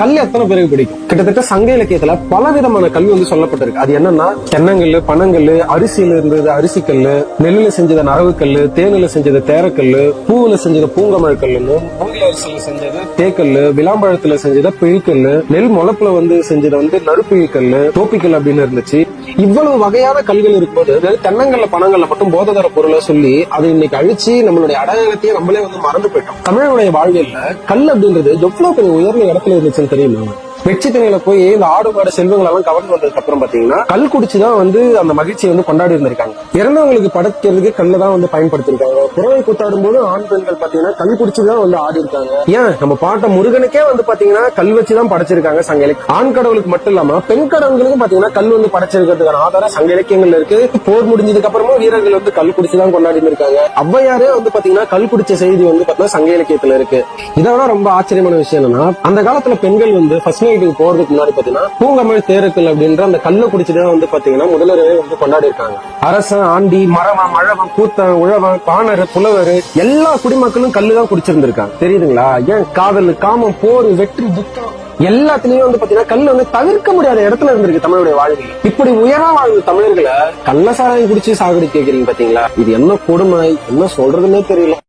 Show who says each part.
Speaker 1: கல் எத்தனை பேருக்கு பிடிக்கும்? கிட்டத்தட்ட சங்க இலக்கியத்துல பல விதமான கல்வி வந்து சொல்லப்பட்டிருக்கு. அது என்னன்னா தென்னங்கல்லு பனங்கல் அரிசியில இருந்தது அரிசிக்கல் நெல்லுல செஞ்சது நரவுக்கல் தேனில செஞ்சது தேரக்கல்லு பூவுல செஞ்சது பூங்கமழ் கல்லுன்னு மூங்கில அரிசியில செஞ்சது தேக்கல்லு விளாம்பழத்துல செஞ்சது பிழிக்கல்லு நெல் முளப்புல வந்து செஞ்சது வந்து நறுப்பிழிக்கல்லு தோப்பிக்கல் அப்படின்னு இருந்துச்சு. இவ்வளவு வகையான கல்கள் இருக்கும்போது தென்னங்கள்ல பணங்கள்ல மட்டும் போததர பொருளை சொல்லி அதை இன்னைக்கு அழிச்சு நம்மளுடைய அடையாளத்தையே நம்மளே வந்து மறந்து போயிட்டோம். தமிழனுடைய வாழ்வியல்ல கல் அப்படின்றது எவ்வளவு பெரிய உயர்ந்த இடத்துல இருந்துச்சுன்னு தெரியுமா? வெற்றி போய் இந்த ஆடு மாடு செல்வங்கள் எல்லாம் கவர்ந்து வந்ததுக்கு அப்புறம் பாத்தீங்கன்னா கல் குடிச்சுதான் வந்து அந்த மகிழ்ச்சியை வந்து கொண்டாடி இருந்திருக்காங்க. இறந்தவங்களுக்கு படைக்கிறதுக்கு கல்ல தான் வந்து பயன்படுத்திருக்காங்க. புறவை கூத்தாடும் போது ஆண் பெண்கள் பாத்தீங்கன்னா கல் குடிச்சுதான் வந்து ஆடி இருக்காங்க. ஏன்? நம்ம பாட்ட முருகனுக்கே வந்து பாத்தீங்கன்னா கல் வச்சுதான் படைச்சிருக்காங்க சங்க இலக்கியம் ஆண் கடவுளுக்கு மட்டும் இல்லாம பெண் கடவுளுக்கும் பாத்தீங்கன்னா கல் வந்து படைச்சிருக்கிறதுக்கான ஆதாரம் சங்க இலக்கியங்கள்ல இருக்கு. போர் முடிஞ்சதுக்கு அப்புறமும் வீரர்கள் வந்து கல் குடிச்சுதான் கொண்டாடி இருக்காங்க அவ்வையாரே வந்து பாத்தீங்கன்னா கல் குடிச்ச செய்தி வந்து பாத்தீங்கன்னா சங்க இலக்கியத்துல இருக்கு. இதெல்லாம் ரொம்ப ஆச்சரியமான விஷயம் என்னன்னா அந்த காலத்துல பெண்கள் வந்து ஃபர்ஸ்ட் வீட்டுக்கு போறதுக்கு முன்னாடி பாத்தீங்கன்னா பூங்கமிழ் தேருக்கள் அப்படின்ற அந்த கல்லை குடிச்சுதான் வந்து பாத்தீங்கன்னா முதல்வரே வந்து கொண்டாடி இருக்காங்க அரசன் ஆண்டி மரவன் மழவன் கூத்தன் உழவன் பாணர் புலவர் எல்லா குடிமக்களும் கல்லுதான் குடிச்சிருந்திருக்காங்க. தெரியுதுங்களா? ஏன் காதல் காமம் போர் வெற்றி துக்கம் எல்லாத்துலயும் வந்து பாத்தீங்கன்னா கல் வந்து தவிர்க்க முடியாத இடத்துல இருந்திருக்கு தமிழுடைய வாழ்வில். இப்படி உயரா வாழ்ந்த தமிழர்களை கள்ளசாராயம் குடிச்சு சாகடி கேக்குறீங்க பாத்தீங்களா? இது என்ன கொடுமை? என்ன சொல்றதுன்னே தெரியல.